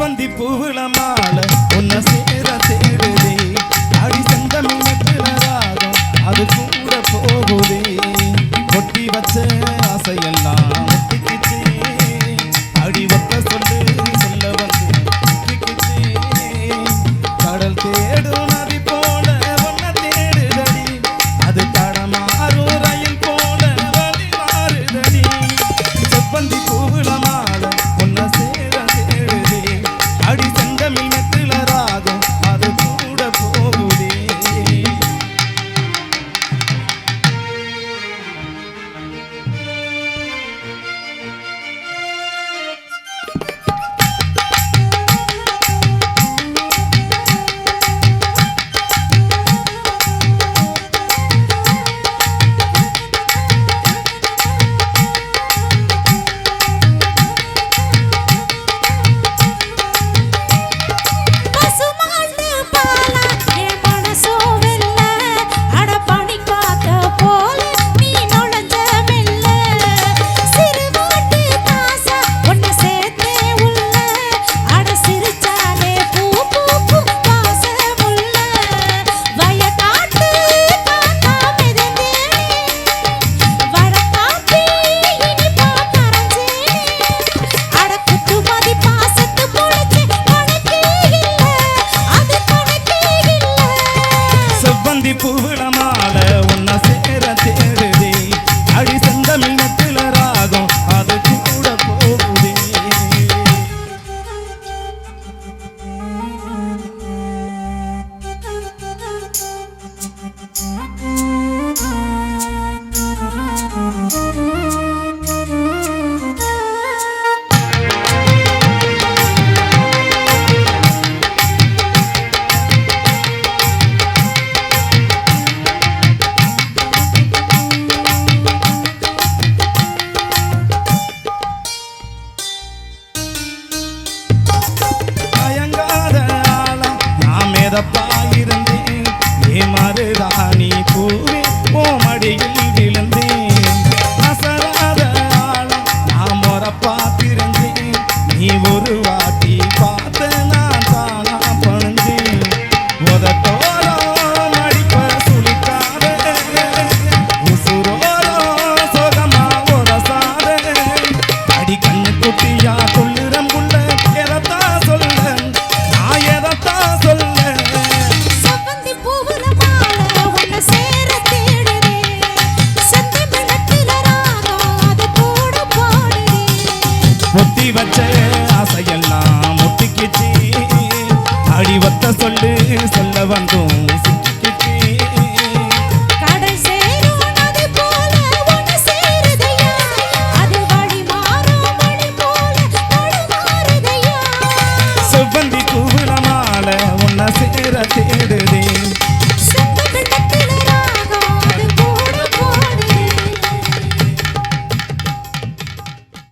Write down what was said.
செவ்வந்தி பூவுல மாலை உன்னை சேர சேருதே. அடி செந்தமிழ் ராகம் அது கூட போகுதே. கொட்டி வச்ச ஆசையெல்லாம் ஒட்டிக்கிச்சே. அடி ஒத்த சொல்லு சொல்ல வந்து ஒட்டிக்கிச்சே. கடல் தேடும் நதி போல ஒன்ன தேடுதடி. அது தடமாறும் ரயில் போல வழி மாறுதடி. செவ்வந்தி அடியில் levanto